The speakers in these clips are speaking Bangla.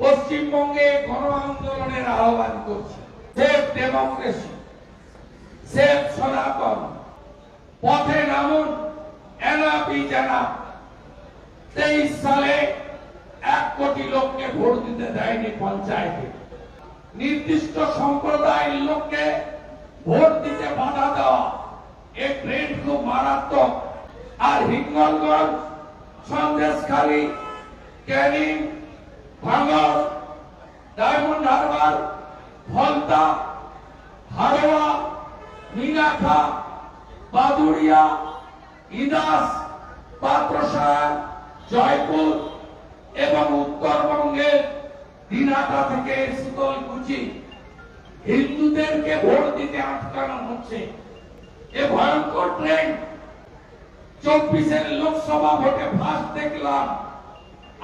পশ্চিমবঙ্গে গণ আন্দোলনের আহ্বান করছি। সেফ ডেমোক্রেসি, সেফ সনাতন, পথে নামুন এনাপি জানা তেইশ সালে এক কোটি লোককে ভোট দিতে দেয়নি পঞ্চায়েতে। নির্দিষ্ট সম্প্রদায়ের লোককে ভোট দিতে বাধা দেওয়া এই ট্রেন্ড খুব মারাত্মক। আর হিঙ্গলগঞ্জ, সন্দেশখালী, ক্যানিং ভাঙর ডায়মন্ড হারবার ফলতা হারোয়া মিনাখা বাদুড়িয়া ইদাস পাত্রসার, জয়পুর এবং উত্তরবঙ্গের দিনাটা থেকে শীতল শীতলকুচি হিন্দুদেরকে ভোট দিতে আটকানো হচ্ছে। এ ভয়ঙ্কর ট্রেন্ড চব্বিশের লোকসভা ভোটে ফার্স্ট দেখলাম।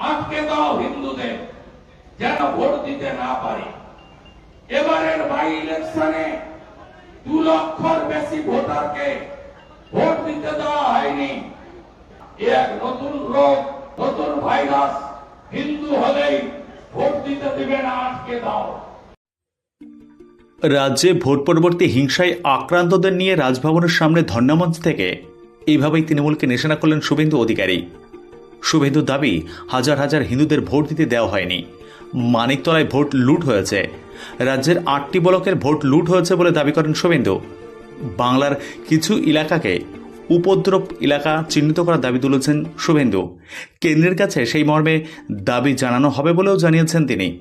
আটকে দাও হিন্দুদের, যেন ভোট দিতে না পারে। এবারের বাই ইলেকশনে দু লক্ষর বেশি ভোটারকে ভোট দিতে দেওয়া হয়নি। এক নতুন রোগ, নতুন ভাইরাস হিন্দু হলেই ভোট দিতে দেবে না, আটকে দাও। রাজ্যে ভোট পরবর্তী হিংসায় আক্রান্তদের নিয়ে রাজভবনের সামনে ধর্নামঞ্চ থেকে এইভাবেই তৃণমূলকে নিশানা করলেন শুভেন্দু অধিকারী। শুভেন্দুর দাবি, হাজার হাজার হিন্দুদের ভোট দিতে দেওয়া হয়নি। মানিকতলায় ভোট লুট হয়েছে। রাজ্যের আটটি ব্লকের ভোট লুট হয়েছে বলে দাবি করেন শুভেন্দু। বাংলার কিছু এলাকাকে উপদ্রব এলাকা চিহ্নিত করার দাবি তুলেছেন শুভেন্দু। কেন্দ্রের কাছে সেই মর্মে দাবি জানানো হবে বলেও জানিয়েছেন তিনি।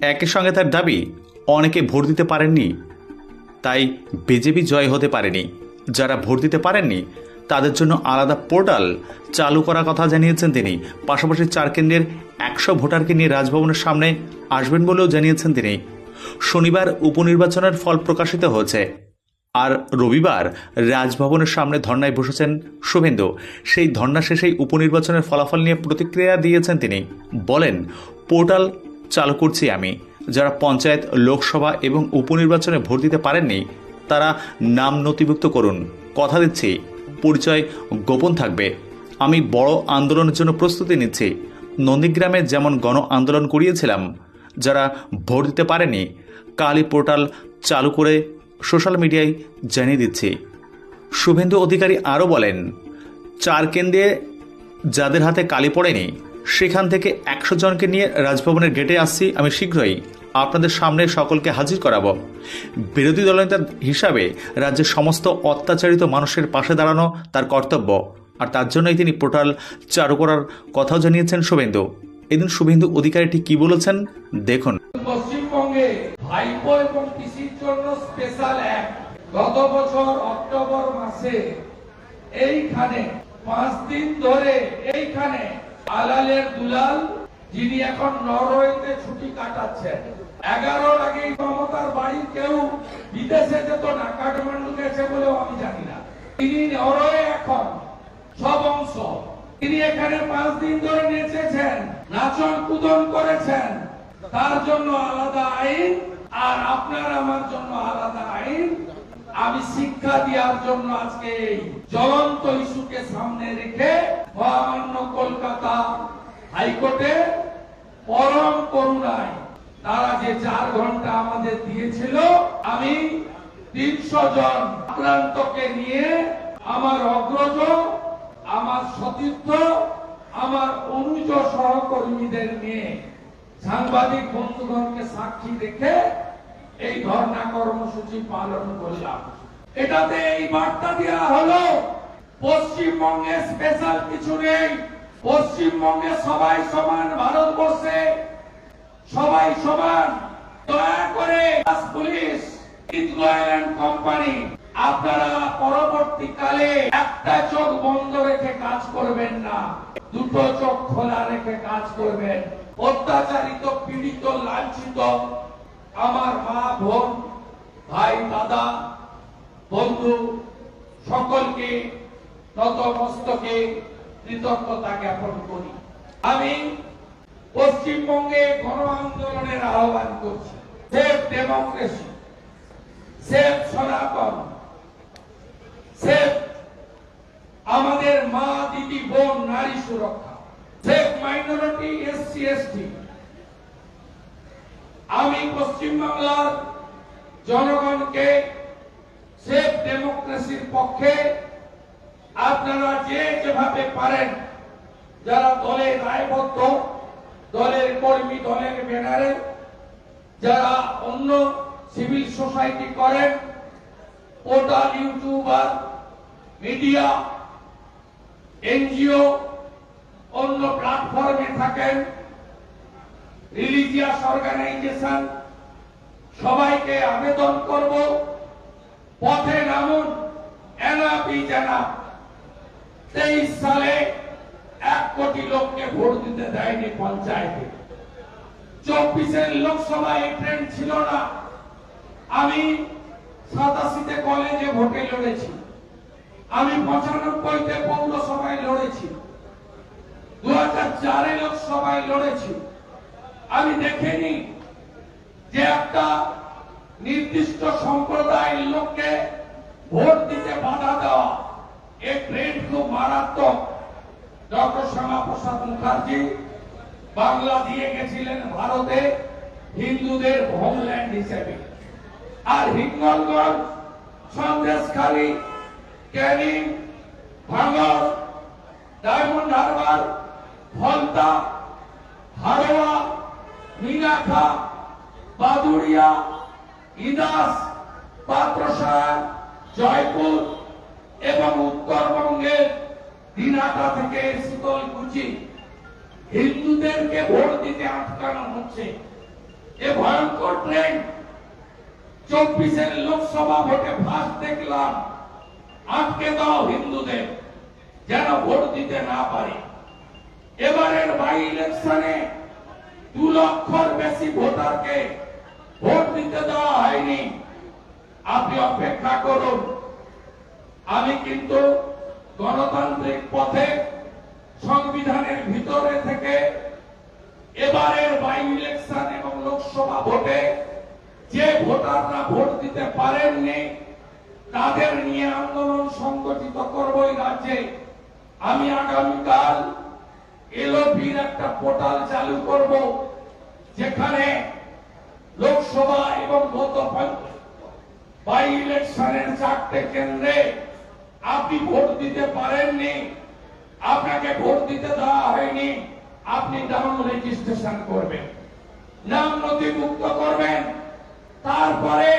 একই সঙ্গে তার দাবি, অনেকে ভোট দিতে পারেননি। তাই বিজেপি জয় হতে পারেনি। যারা ভোট দিতে পারেননি তাদের জন্য আলাদা পোর্টাল চালু করার কথা জানিয়েছেন তিনি। পাশাপাশি চার কেন্দ্রের একশো ভোটারকে নিয়ে রাজভবনের সামনে আসবেন বলেও জানিয়েছেন তিনি। শনিবার উপনির্বাচনের ফল প্রকাশিত হয়েছে। আর রবিবার রাজভবনের সামনে ধর্নায় বসেছেন শুভেন্দু। সেই ধর্না শেষেই উপনির্বাচনের ফলাফল নিয়ে প্রতিক্রিয়া দিয়েছেন তিনি। বলেন, পোর্টাল চালু করছি আমি। যারা পঞ্চায়েত, লোকসভা এবং উপনির্বাচনে ভোট দিতে পারেননি, তারা নাম নথিভুক্ত করুন। কথা দিচ্ছি। পরিচয় গোপন থাকবে। আমি বড় আন্দোলনের জন্য প্রস্তুতি নিচ্ছি। নন্দীগ্রামে যেমন গণ আন্দোলন করিয়েছিলাম, যারা ভোট দিতে পারেনি কালী পোর্টাল চালু করে সোশ্যাল মিডিয়ায় জানিয়ে দিচ্ছি। শুভেন্দু অধিকারী আরও বলেন, চার কেন্দ্রে যাদের হাতে কালি পড়েনি, সেখান থেকে একশো জনকে নিয়ে রাজভবনের গেটে আসছি আমি শীঘ্রই। আপনাদের সামনে সকলকে হাজির করাবো। বিরোধী দলনেতা হিসাবে রাজ্যের সমস্ত অত্যাচারিত মানুষের পাশে দাঁড়ানো তার কর্তব্য। আর তার জন্যই তিনি পোর্টাল চালু করার কথাও জানিয়েছেন শুভেন্দু। এদিন শুভেন্দু অধিকারী ঠিক কী বলেছেন, দেখুন। পশ্চিমবঙ্গে এবং জন্য স্পেশাল গত বছর অক্টোবর মাসে এইখানে পাঁচ দিন ধরে এইখানে আলালের দুলাল যিনি এখন নরওয়েতে ছুটি কাটাচ্ছেন। এগারোর আগে মমতার বাড়ির কেউ বিদেশে যেত না কাঠমান্ডু গেছে বলেও আমি জানি না। তিনি নরওয়ে এখন, সব অংশ। তিনি এখানে পাঁচ দিন ধরে নেচেছেন, নাচন কুদন করেছেন। তার জন্য আলাদা আইন, আর আপনার আমার জন্য আলাদা আইন। আমি শিক্ষা দেওয়ার জন্য আজকে এই জ্বলন্ত ইস্যুকে সামনে রেখে মহামান্য কলকাতা হাইকোর্টে পরম করুণায়। তারা যে চার ঘণ্টা আমাদের দিয়েছিল, আমি তিনশো জন আক্রান্তকে নিয়ে আমার অগ্রজ, আমার সতীর্থ, আমার অনুজ সহকর্মীদের নিয়ে সাংবাদিক বন্ধুগণকে সাক্ষী রেখে এই ধর্ণা কর্মসূচি পালন করলাম। এটাতে এই বার্তা দেওয়া হলো, পশ্চিমবঙ্গে স্পেশাল কিছু নেই। পশ্চিমবঙ্গে সবাই সমান, ভারতবর্ষে সবাই সমান। দয়া করে পুলিশ কোম্পানি, আপনারা পরবর্তীকালে একটা চোখ বন্ধ রেখে কাজ করবেন না। দুটো চোখ খোলা রেখে কাজ করবেন। অত্যাচারিত, পীড়িত, লাঞ্ছিত আমার মা, বোন, ভাই, দাদা, বন্ধু, সকলকে নতমস্তকে কৃতজ্ঞতা জ্ঞাপন করি। আমি পশ্চিমবঙ্গে গণ আন্দোলনের আহ্বান করছি। Safe democracy, safe Sanatan, safe আমাদের মা, দিদি, বোন, নারী সুরক্ষা, সেফ মাইনরিটি, এসসি, এসটি। আমি পশ্চিমবাংলার জনগণকে সেফ ডেমোক্রেসির পক্ষে আপনারা যে যেভাবে পারেন, যারা দলে দায়বদ্ধ, দলের কর্মী, দলের ব্যানারে, যারা অন্য সিভিল সোসাইটি করেন, পোর্টাল, ইউটিউবার, মিডিয়া, এনজিও, অন্য প্ল্যাটফর্মে থাকেন, রিলিজিয়াস অর্গানাইজেশন, সবাইকে আবেদন করব, পথে নামুন, এনাপি জানা তেইশ সালে এক কোটি লোককে ভোট দিতে দেয়নি পঞ্চায়েতে। চব্বিশের লোকসভা এই ট্রেন্ড ছিল না। আমি সাতাশিতে কলেজে ভোটে লড়েছি। আমি পঁচানব্বইতে পৌরসভায় লড়েছি। দু হাজার চারে লোকসভায় লড়েছি। আমি দেখিনি যে একটা নির্দিষ্ট সম্প্রদায়ের লোককে ভোট দিতে বাধা দেওয়া এই ট্রেন্ড খুব মারাত্মক। ডক্টর শ্যামাপ্রসাদ মুখার্জি বাংলা দিয়ে গেছিলেন ভারতে হিন্দুদের হোমল্যান্ড হিসেবে। আর হিঙ্গলগঞ্জ, সন্দেশখালী, ক্যানিং ভাঙর ডায়মন্ড হারবার ফলতা হারোয়া মিনাখা বাদুড়িয়া, ইদাস পাত্রসার জয়পুর এবং উত্তরবঙ্গের দিনাটা থেকে শীতল শীতলকুচি হিন্দুদেরকে ভোট দিতে আটকানো হচ্ছে। এ ভয়ঙ্কর ট্রেন্ড চব্বিশের লোকসভা ভোটে ফার্স্ট দেখলাম। আটকে দাও হিন্দুদের, যেন ভোট দিতে না পারে। এবারের বাই ইলেকশনে দু লক্ষর বেশি ভোটারকে ভোট দিতে দেওয়া হয়নি। আপনি অপেক্ষা করুন। আমি কিন্তু গণতান্ত্রিক পথে সংবিধানের ভিতরে থেকে এবারের বাই ইলেকশন এবং লোকসভা ভোটে যে ভোটাররা ভোট দিতে পারেননি, তাদের নিয়ে আন্দোলন সংগঠিত করব এই রাজ্যে। আমি আগামীকাল এলওপির একটা পোর্টাল চালু করব, যেখানে লোকসভা এবং গত বাই ইলেকশনের চারটে কেন্দ্রে আপনি ভোট দিতে পারেননি। আপনাকে ভোট দিতে দেওয়া হয়নি। আপনি নাম রেজিস্ট্রেশন করবেন। নাম নথিভুক্ত করবেন। তারপরে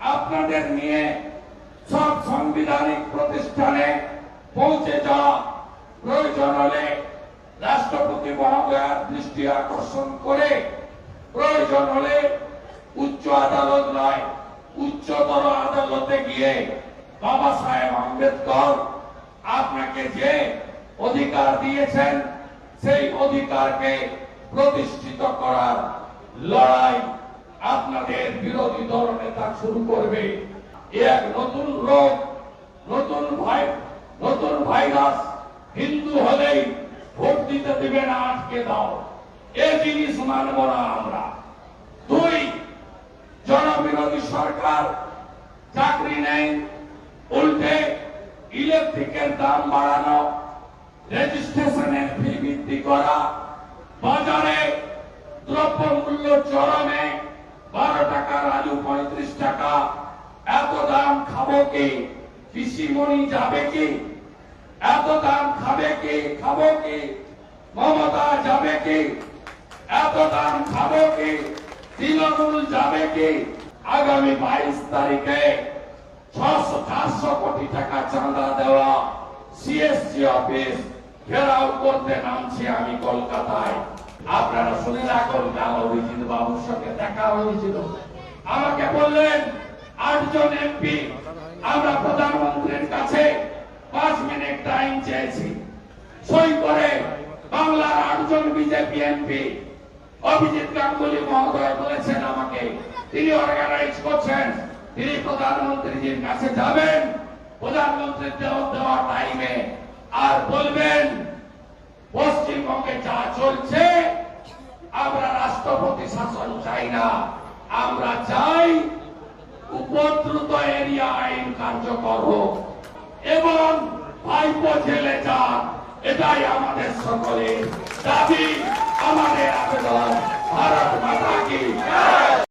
আপনাদের নিয়ে সব সাংবিধানিক প্রতিষ্ঠানে পৌঁছে যাওয়া প্রয়োজন হলে রাষ্ট্রপতি মহোদয়ার দৃষ্টি আকর্ষণ করে প্রয়োজন হলে উচ্চ আদালত নয়, উচ্চতর আদালতে গিয়ে বাবা সাহেব আম্বেদকর, আপনাকে যে অধিকার দিয়েছেন, সেই অধিকারকে প্রতিষ্ঠিত করার লড়াই আপনাদের বিরোধী দল নেতা শুরু করবে। এক নতুন রোগ, নতুন ভাই, নতুন ভাইরাস, হিন্দু হলেই ভোট দিতে দিবে না, আটকে দাও। এ জিনিস মানব না আমরা। দুই, জনবিরোধী সরকার, চাকরি নেই উল্টে ইলেকট্রিকের দাম বাড়ানো রেজিস্ট্রেশনের ফি বৃদ্ধি করা, বাজারে দ্রব্য মূল্য চরমে বারো টাকার আলু পঁয়ত্রিশ টাকা। এত দাম খাব কি? কৃষিমণি যাবে কি? এত দাম খাবে কি? খাব কি? মমতা যাবে কি? এত দাম খাব কি? তৃণমূল যাবে কি? আগামী বাইশ তারিখে চারশো কোটি টাকা চাঁদা দেওয়া সিএসসি অফিস ঘেরাও করতে নামছি আমি কলকাতায়। আপনারা শুনে রাখুন কাল অভিজিৎ বাবুর সঙ্গে দেখা হয়েছিল? আমাকে বললেন, আটজন এমপি আমরা প্রধানমন্ত্রীর কাছে পাঁচ মিনিট টাইম চেয়েছি। সই করে বাংলার আটজন বিজেপি এমপি অভিজিৎ গাঙ্গুলি মহোদয় বলেছেন আমাকে, তিনি অর্গানাইজ করছেন। তিনি প্রধানমন্ত্রীজির কাছে যাবেন, প্রধানমন্ত্রীর জবাব দেওয়ার টাইমে আর বলবেন, পশ্চিমবঙ্গে যা চলছে, আমরা রাষ্ট্রপতি শাসন চাই না, আমরা চাই উপদ্রুত এরিয়া আইন কার্যকর হোক এবং পাইপ জেলে যা এটাই আমাদের সকলের দাবি, আমাদের আবেদন। ভারত মাতা কি